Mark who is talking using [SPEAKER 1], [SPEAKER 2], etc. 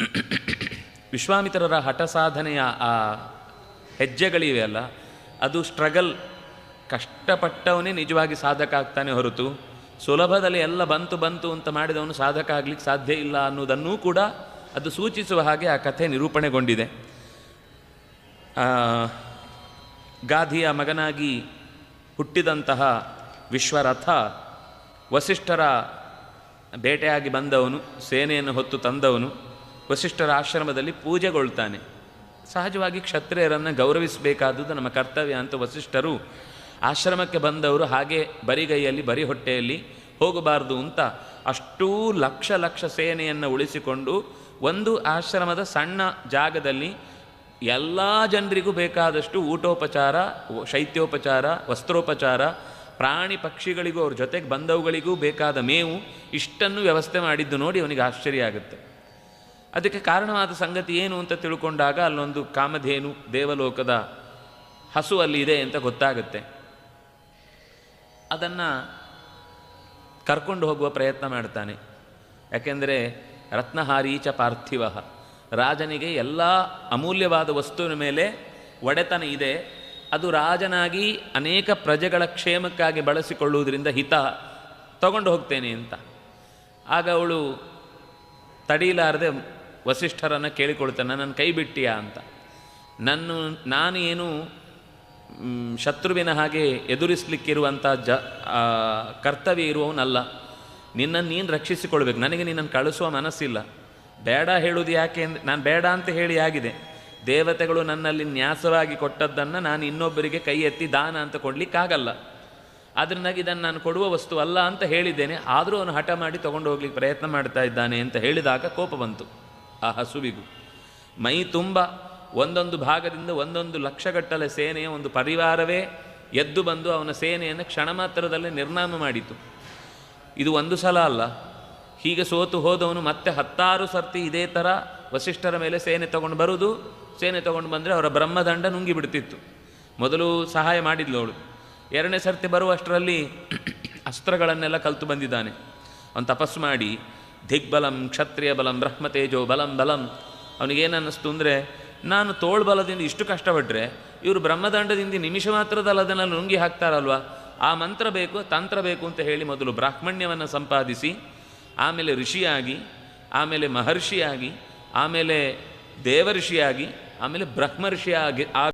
[SPEAKER 1] ವಿಶ್ವಾಮಿತ್ರರ ಹಠ ಸಾಧನೆಯ ಆ ಹೆಜ್ಜೆಗಳಿವೆ ಅಲ್ಲ? ಅದು ಸ್ಟ್ರಗಲ್ ಕಷ್ಟಪಟ್ಟವನೇ ನಿಜವಾಗಿ ಸಾಧಕ ಆಗ್ತಾನೆ ಹೊರತು, ಸುಲಭದಲ್ಲಿ ಎಲ್ಲ ಬಂತು ಬಂತು ಅಂತ ಮಾಡಿದವನು ಸಾಧಕ ಆಗ್ಲಿಕ್ಕೆ ಸಾಧ್ಯ ಇಲ್ಲ ಅನ್ನೋದನ್ನೂ ಕೂಡ ಅದು ಸೂಚಿಸುವ ಹಾಗೆ ಆ ಕಥೆ ನಿರೂಪಣೆಗೊಂಡಿದೆ. ಗಾಧಿಯ ಮಗನಾಗಿ ಹುಟ್ಟಿದಂತಹ ವಿಶ್ವರಥ ವಸಿಷ್ಠರ ಬೇಟೆಯಾಗಿ ಬಂದವನು, ಸೇನೆಯನ್ನು ಹೊತ್ತು ತಂದವನು. ವಸಿಷ್ಠರ ಆಶ್ರಮದಲ್ಲಿ ಪೂಜೆಗೊಳ್ತಾನೆ. ಸಹಜವಾಗಿ ಕ್ಷತ್ರಿಯರನ್ನು ಗೌರವಿಸಬೇಕಾದುದು ನಮ್ಮ ಕರ್ತವ್ಯ ಅಂತ ವಸಿಷ್ಠರು ಆಶ್ರಮಕ್ಕೆ ಬಂದವರು ಹಾಗೆ ಬರಿಗೈಯಲ್ಲಿ ಬರಿ ಹೊಟ್ಟೆಯಲ್ಲಿ ಹೋಗಬಾರ್ದು ಅಂತ ಅಷ್ಟೂ ಲಕ್ಷ ಲಕ್ಷ ಸೇನೆಯನ್ನು ಉಳಿಸಿಕೊಂಡು ಒಂದು ಆಶ್ರಮದ ಸಣ್ಣ ಜಾಗದಲ್ಲಿ ಎಲ್ಲ ಜನರಿಗೂ ಬೇಕಾದಷ್ಟು ಊಟೋಪಚಾರ, ಶೈತ್ಯೋಪಚಾರ, ವಸ್ತ್ರೋಪಚಾರ, ಪ್ರಾಣಿ ಪಕ್ಷಿಗಳಿಗೂ ಅವ್ರ ಜೊತೆಗೆ ಬಂದವುಗಳಿಗೂ ಬೇಕಾದ ಮೇವು ಇಷ್ಟನ್ನು ವ್ಯವಸ್ಥೆ ಮಾಡಿದ್ದು ನೋಡಿ ಅವನಿಗೆ ಆಶ್ಚರ್ಯ ಆಗುತ್ತೆ. ಅದಕ್ಕೆ ಕಾರಣವಾದ ಸಂಗತಿ ಏನು ಅಂತ ತಿಳ್ಕೊಂಡಾಗ ಅಲ್ಲೊಂದು ಕಾಮಧೇನು ದೇವಲೋಕದ ಹಸು ಅಲ್ಲಿ ಇದೆ ಅಂತ ಗೊತ್ತಾಗುತ್ತೆ. ಅದನ್ನು ಕರ್ಕೊಂಡು ಹೋಗುವ ಪ್ರಯತ್ನ ಮಾಡ್ತಾನೆ. ಯಾಕೆಂದರೆ ರತ್ನಹಾರೀಚ ಪಾರ್ಥಿವ. ರಾಜನಿಗೆ ಎಲ್ಲ ಅಮೂಲ್ಯವಾದ ವಸ್ತುವಿನ ಮೇಲೆ ಒಡೆತನ ಇದೆ. ಅದು ರಾಜನಾಗಿ ಅನೇಕ ಪ್ರಜೆಗಳ ಕ್ಷೇಮಕ್ಕಾಗಿ ಬಳಸಿಕೊಳ್ಳುವುದರಿಂದ ಹಿತ. ತಗೊಂಡು ಹೋಗ್ತೇನೆ ಅಂತ. ಆಗ ಅವಳು ತಡೀಲಾರದೆ ವಸಿಷ್ಠರನ್ನು ಕೇಳಿಕೊಳ್ತಾನೆ, ನನ್ನ ಕೈ ಬಿಟ್ಟಿಯಾ? ಅಂತ. ನನ್ನ ನಾನು ಏನು ಶತ್ರುವಿನ ಹಾಗೆ ಎದುರಿಸಲಿಕ್ಕಿರುವಂಥ ಜ ಕರ್ತವ್ಯ ಇರುವವನಲ್ಲ. ನಿನ್ನನ್ನು ನೀನು ರಕ್ಷಿಸಿಕೊಳ್ಬೇಕು. ನನಗೆ ನಿನ್ನನ್ನು ಕಳಿಸುವ ಮನಸ್ಸಿಲ್ಲ. ಬೇಡ ಹೇಳುವುದು ಯಾಕೆ ಅಂದರೆ ನಾನು ಬೇಡ ಅಂತ ಹೇಳಿ ಆಗಿದೆ. ದೇವತೆಗಳು ನನ್ನಲ್ಲಿ ನ್ಯಾಸವಾಗಿ ಕೊಟ್ಟದ್ದನ್ನು ನಾನು ಇನ್ನೊಬ್ಬರಿಗೆ ಕೈ ಎತ್ತಿ ದಾನ ಅಂತ ಕೊಡಲಿಕ್ಕಾಗಲ್ಲ. ಅದರಿಂದಾಗಿ ಇದನ್ನು ನಾನು ಕೊಡುವ ವಸ್ತು ಅಲ್ಲ ಅಂತ ಹೇಳಿದ್ದೇನೆ. ಆದರೂ ಅವನು ಹಠ ಮಾಡಿ ತೊಗೊಂಡು ಹೋಗ್ಲಿಕ್ಕೆ ಪ್ರಯತ್ನ ಮಾಡ್ತಾ ಇದ್ದಾನೆ ಅಂತ ಹೇಳಿದಾಗ ಕೋಪ ಬಂತು. ಆ ಹಸುವಿಗೂ. ಮೈ ತುಂಬ ಒಂದೊಂದು ಭಾಗದಿಂದ ಒಂದೊಂದು ಲಕ್ಷಗಟ್ಟಲೆ ಸೇನೆಯ ಒಂದು ಪರಿವಾರವೇ ಎದ್ದು ಬಂದು ಅವನ ಸೇನೆಯನ್ನು ಕ್ಷಣ ಮಾತ್ರದಲ್ಲೇ ನಿರ್ನಾಮ ಮಾಡಿತು. ಇದು ಒಂದು ಸಲ ಅಲ್ಲ. ಹೀಗೆ ಸೋತು ಹೋದವನು ಮತ್ತೆ ಹತ್ತಾರು ಸರ್ತಿ ಇದೇ ಥರ ವಸಿಷ್ಠರ ಮೇಲೆ ಸೇನೆ ತಗೊಂಡು ಬರುವುದು ಸೇನೆ ತಗೊಂಡು ಬಂದರೆ ಅವರ ಬ್ರಹ್ಮದಂಡ ನುಂಗಿ ಬಿಡ್ತಿತ್ತು ಮೊದಲು ಸಹಾಯ ಮಾಡಿದ್ಲು ಅವಳು ಎರಡನೇ ಸರ್ತಿ ಬರುವಷ್ಟರಲ್ಲಿ ಅಸ್ತ್ರಗಳನ್ನೆಲ್ಲ ಕಲಿತು ಬಂದಿದ್ದಾನೆ. ಅವನು ತಪಸ್ಸು ಮಾಡಿ ದಿಗ್ಬಲಂ ಕ್ಷತ್ರಿಯ ಬಲಂ ಬ್ರಹ್ಮತೇಜೋ ಬಲಂ ಬಲಂ. ಅವನಿಗೇನು ಅನ್ನಿಸ್ತು ಅಂದರೆ, ನಾನು ತೋಳ್ಬಲದಿಂದ ಇಷ್ಟು ಕಷ್ಟಪಟ್ಟರೆ ಇವರು ಬ್ರಹ್ಮದಂಡದಿಂದ ನಿಮಿಷ ಮಾತ್ರದಲ್ಲ ಅದನ್ನು ನುಂಗಿ ಹಾಕ್ತಾರಲ್ವ? ಆ ಮಂತ್ರ ಬೇಕು, ತಂತ್ರ ಬೇಕು ಅಂತ ಹೇಳಿ ಮೊದಲು ಬ್ರಾಹ್ಮಣ್ಯವನ್ನು ಸಂಪಾದಿಸಿ, ಆಮೇಲೆ ಋಷಿಯಾಗಿ, ಆಮೇಲೆ ಮಹರ್ಷಿಯಾಗಿ, ಆಮೇಲೆ ದೇವಋಷಿಯಾಗಿ, ಆಮೇಲೆ ಬ್ರಹ್ಮರ್ಷಿಯಾಗಿ ಆ